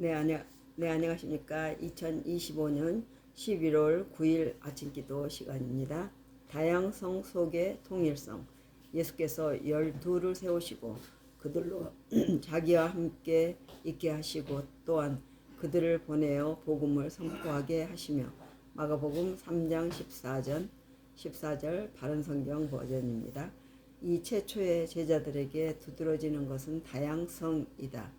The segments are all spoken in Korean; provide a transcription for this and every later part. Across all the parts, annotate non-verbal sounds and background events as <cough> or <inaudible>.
네, 안녕, 네, 안녕하십니까. 2025년 11월 9일 아침 기도 시간입니다. 다양성 속의 통일성. 예수께서 열두를 세우시고 그들로 <clears throat> 자기와 함께 있게 하시고 또한 그들을 보내어 복음을 선포하게 하시며 마가복음 3장 14절 14절 바른 성경 버전입니다. 이 최초의 제자들에게 두드러지는 것은 다양성이다.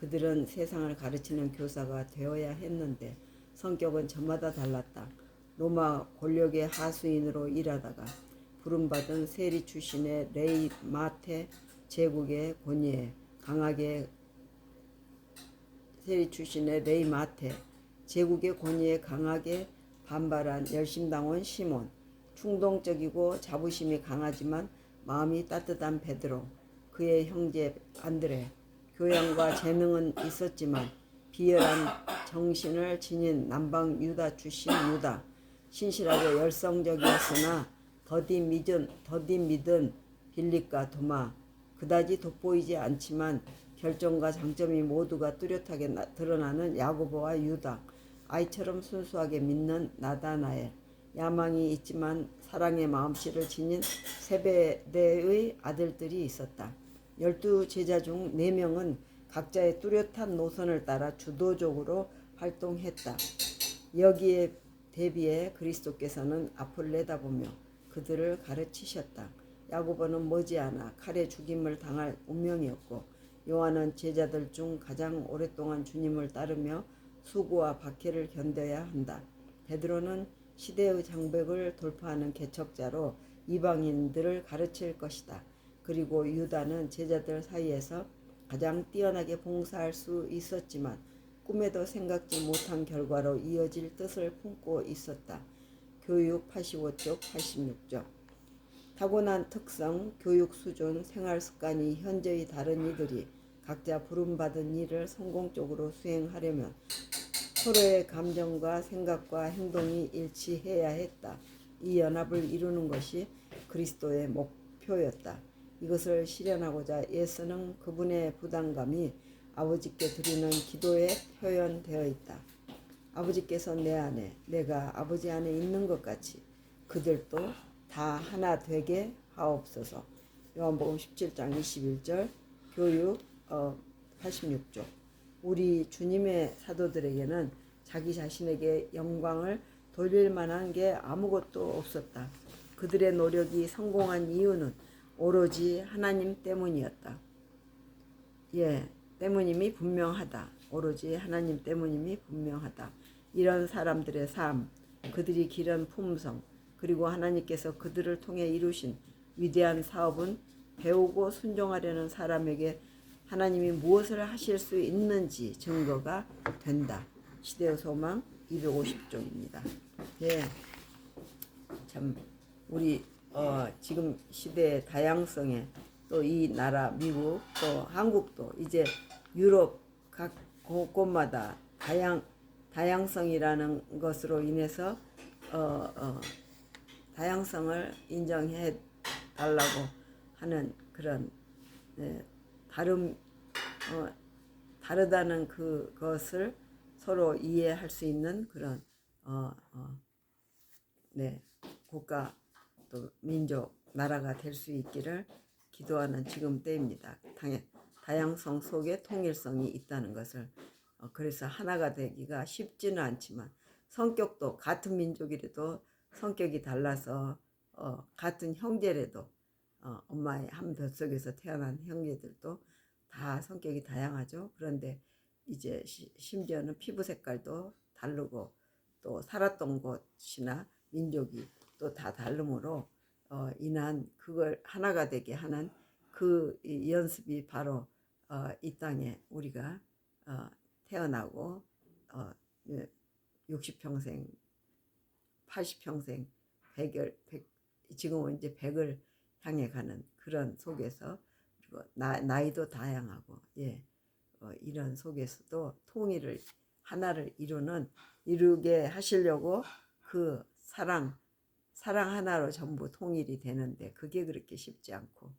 그들은 세상을 가르치는 교사가 되어야 했는데 성격은 저마다 달랐다. 로마 권력의 하수인으로 일하다가 부름받은 세리 출신의 레이 마테 제국의 권위에 강하게 세리 출신의 레이 마테 제국의 권위에 강하게 반발한 열심당원 시몬 충동적이고 자부심이 강하지만 마음이 따뜻한 베드로 그의 형제 안드레 교양과 재능은 있었지만 비열한 정신을 지닌 남방 유다 출신 유다 신실하고 열성적이었으나 더디 믿은 더디 믿은 빌립과 도마 그다지 돋보이지 않지만 결정과 장점이 모두가 뚜렷하게 나- 드러나는 야고보와 유다 아이처럼 순수하게 믿는 나다나엘 야망이 있지만 사랑의 마음씨를 지닌 세베대의 아들들이 있었다. 열두 제자 중 네 명은 각자의 뚜렷한 노선을 따라 주도적으로 활동했다. 여기에 대비해 그리스도께서는 앞을 내다보며 그들을 가르치셨다. 야고보는 머지않아 칼에 죽임을 당할 운명이었고 요한은 제자들 중 가장 오랫동안 주님을 따르며 수고와 박해를 견뎌야 한다. 베드로는 시대의 장벽을 돌파하는 개척자로 이방인들을 가르칠 것이다. 그리고 유다는 제자들 사이에서 가장 뛰어나게 봉사할 수 있었지만 꿈에도 생각지 못한 결과로 이어질 뜻을 품고 있었다. 교육 85쪽 86쪽 타고난 특성, 교육 수준, 생활 습관이 현저히 다른 이들이 각자 부름받은 일을 성공적으로 수행하려면 서로의 감정과 생각과 행동이 일치해야 했다. 이 연합을 이루는 것이 그리스도의 목표였다. 이것을 실현하고자 예수는 그분의 부담감이 아버지께 드리는 기도에 표현되어 있다. 아버지께서 내 안에, 내가 아버지 안에 있는 것 같이 그들도 다 하나 되게 하옵소서. 요한복음 17장 21절, 교육 어, 86쪽. 우리 주님의 사도들에게는 자기 자신에게 영광을 돌릴 만한 게 아무것도 없었다. 그들의 노력이 성공한 이유는 오로지 하나님 때문이었다. 예, 때문임이 분명하다. 오로지 하나님 때문임이 분명하다. 이런 사람들의 삶, 그들이 기른 품성, 그리고 하나님께서 그들을 통해 이루신 위대한 사업은 배우고 순종하려는 사람에게 하나님이 무엇을 하실 수 있는지 증거가 된다. 시대의 소망 250쪽입니다. 예. 참 우리 어, 지금 시대의 다양성에 또 이 나라 미국 또 한국도 이제 유럽 각 곳곳마다 다양 다양성이라는 것으로 인해서 어, 어, 다양성을 인정해 달라고 하는 그런 네, 다름 어, 다르다는 그것을 서로 이해할 수 있는 그런 어, 어, 네, 국가 또 민족 나라가 될 수 있기를 기도하는 지금 때입니다. 당연 다양성 속에 통일성이 있다는 것을 어, 그래서 하나가 되기가 쉽지는 않지만 성격도 같은 민족이라도 성격이 달라서 어, 같은 형제라도 어, 엄마의 한 뱃속에서 태어난 형제들도 다 성격이 다양하죠. 그런데 이제 시, 심지어는 피부 색깔도 다르고 또 살았던 곳이나 민족이 또 다 다르므로 어, 인한 그걸 하나가 되게 하는 그이 연습이 바로 어, 이 땅에 우리가 어, 태어나고 어, 60평생, 80평생, 100을, 100, 지금은 이제 100을 향해 가는 그런 속에서 그리고 나, 나이도 다양하고 예 어, 이런 속에서도 통일을 하나를 이루는 이루게 하시려고 그 사랑 사랑 하나로 전부 통일이 되는데 그게 그렇게 쉽지 않고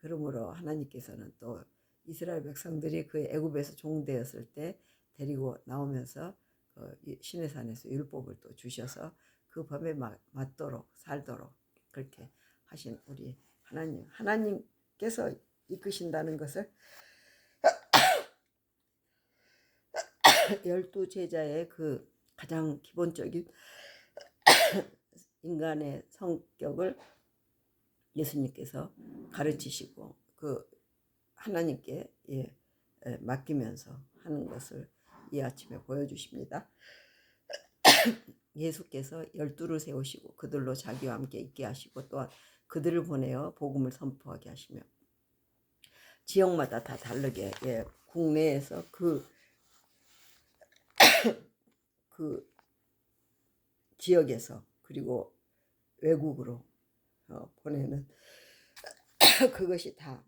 그러므로 하나님께서는 또 이스라엘 백성들이 그 애굽에서 종되었을 때 데리고 나오면서 그이 신해산에서 율법을 또 주셔서 그 법에 마- 맞도록 살도록 그렇게 하신 우리 하나님 하나님께서 이끄신다는 것을 <coughs> 열두 제자의 그 가장 기본적인 인간의 성격을 예수님께서 가르치시고 그 하나님께 예, 에, 맡기면서 하는 것을 이 아침에 보여주십니다. <clears throat> 예수께서 열두를 세우시고 그들로 자기와 함께 있게 하시고 또한 그들을 보내어 복음을 선포하게 하시며 지역마다 다 다르게 예, 국내에서 그 <clears throat> 그 지역에서 그리고 외국으로 어, 보내는 <clears throat> 그것이 다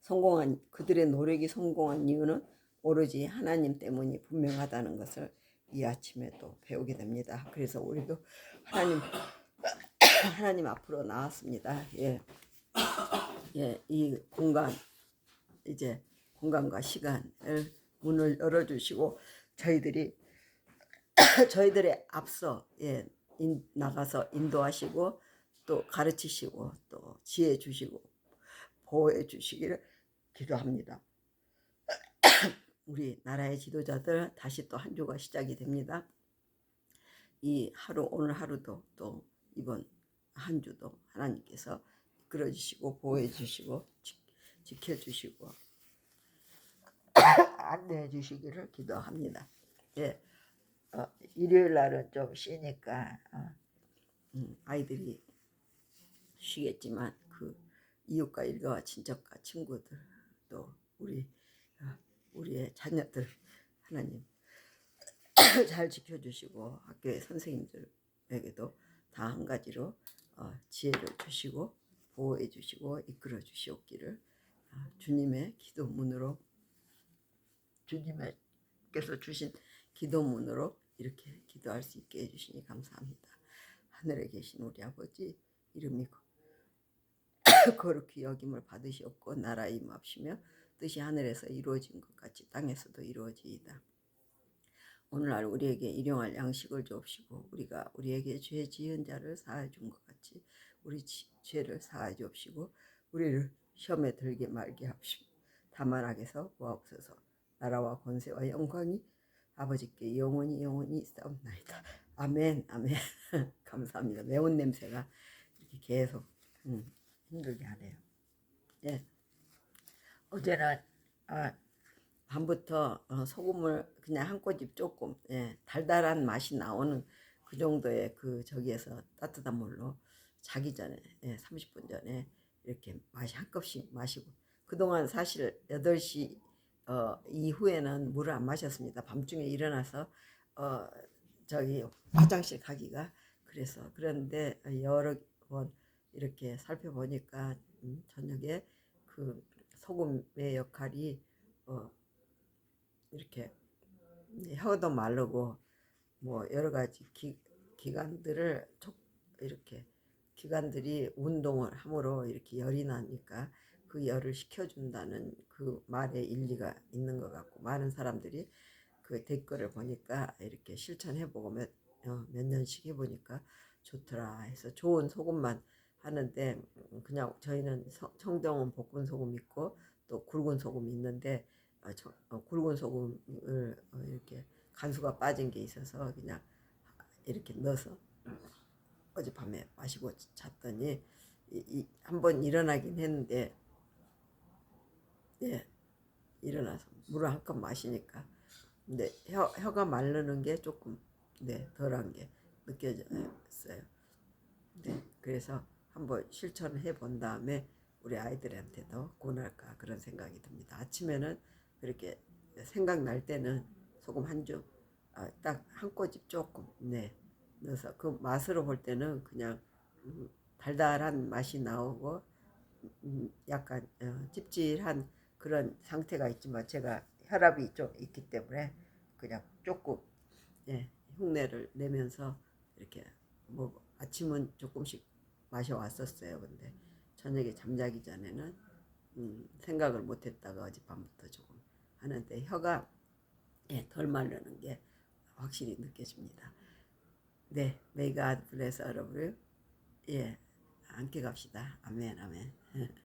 성공한 그들의 노력이 성공한 이유는 오로지 하나님 때문이 분명하다는 것을 이 아침에 또 배우게 됩니다. 그래서 우리도 하나님 <clears throat> 하나님 앞으로 나왔습니다. 예, 예, 이 공간 이제 공간과 시간을 문을 열어 주시고 저희들이 <clears throat> 저희들의 앞서 예, 인, 나가서 인도하시고 또 가르치시고 또 지혜 주시고 보호해 주시기를 기도합니다. <clears throat> 우리 나라의 지도자들 다시 또 한 주가 시작이 됩니다. 이 하루 오늘 하루도 또 이번 한 주도 하나님께서 이끌어 주시고 보호해 주시고 지, 지켜 주시고 <clears throat> 안내해 주시기를 기도합니다. 예. 어, 일요일 날은 좀 쉬니까 어, 음, 아이들이 쉬겠지만 그 이웃과 일가와 친척과 친구들 또 우리 어, 우리의 자녀들 하나님 <coughs> 잘 지켜주시고 학교의 선생님들에게도 다 한 가지로 어, 지혜를 주시고 보호해 주시고 이끌어 주시옵기를 어, 주님의 기도문으로 주님께서 주신 기도문으로 이렇게 기도할 수 있게 해주시니 감사합니다. 하늘에 계신 우리 아버지 이름이 <coughs> 거룩히 여김을 받으시옵고 나라 임합시며 뜻이 하늘에서 이루어진 것 같이 땅에서도 이루어지이다. 오늘날 우리에게 일용할 양식을 주옵시고 우리가 우리에게 죄 지은 자를 사하여 준것 같이 우리 지- 죄를 사하여 주옵시고 우리를 시험에 들게 말게 합시고 다만 악에서 구하옵소서 나라와 권세와 영광이 아버지께 영원히 영원히 싸움나이다. 아멘, 아멘. <laughs> 감사합니다. 매운 냄새가 이렇게 계속 음, 힘들게 하네요. 예. 어제는 아, 밤부터 어, 소금을 그냥 한 꼬집 조금 예, 달달한 맛이 나오는 그 정도의 그 저기에서 따뜻한 물로 자기 전에 예, 30분 전에 이렇게 맛이 한 컵씩 마시고 그동안 사실 8시 어, 이후에는 물을 안 마셨습니다. 밤중에 일어나서 어, 저기 화장실 가기가 그래서 그런데 여러 번 이렇게 살펴보니까 음, 저녁에 그 소금의 역할이 어, 이렇게 혀도 마르고 뭐 여러 가지 기, 기관들을 촉 이렇게 기관들이 운동을 함으로 이렇게 열이 나니까 그 열을 식혀준다는 그 말에 일리가 있는 것 같고 많은 사람들이 그 댓글을 보니까 이렇게 실천해보고 몇, 어, 몇 년씩 해보니까 좋더라 해서 좋은 소금만 하는데 음, 그냥 저희는 서- 청정은 볶은 소금 있고 또 굵은 소금이 있는데 어, 저- 어, 굵은 소금을 어, 이렇게 간수가 빠진 게 있어서 그냥 이렇게 넣어서 어젯밤에 마시고 잤더니 한번 일어나긴 했는데 예 일어나서 물을 한 컵 마시니까 근데 혀, 혀가 마르는 게 조금 네 덜한 게 느껴졌어요. 네 그래서 한번 실천을 해본 다음에 우리 아이들한테도 권할까 그런 생각이 듭니다. 아침에는 그렇게 생각날 때는 소금 한 줌, 아, 딱한 꼬집 조금 네 넣어서 그 맛으로 볼 때는 그냥 음, 달달한 맛이 나오고 음, 약간 어, 찝찝한 그런 상태가 있지만 제가 혈압이 좀 있기 때문에 그냥 조금 예, 흉내를 내면서 이렇게 뭐 아침은 조금씩 마셔왔었어요. 근데 저녁에 잠자기 전에는 음, 생각을 못했다가 어젯밤부터 조금 하는데 혀가 예, 덜 마르는 게 확실히 느껴집니다. 네, all of you. 예, 함께 갑시다. 아멘, 아멘. <laughs>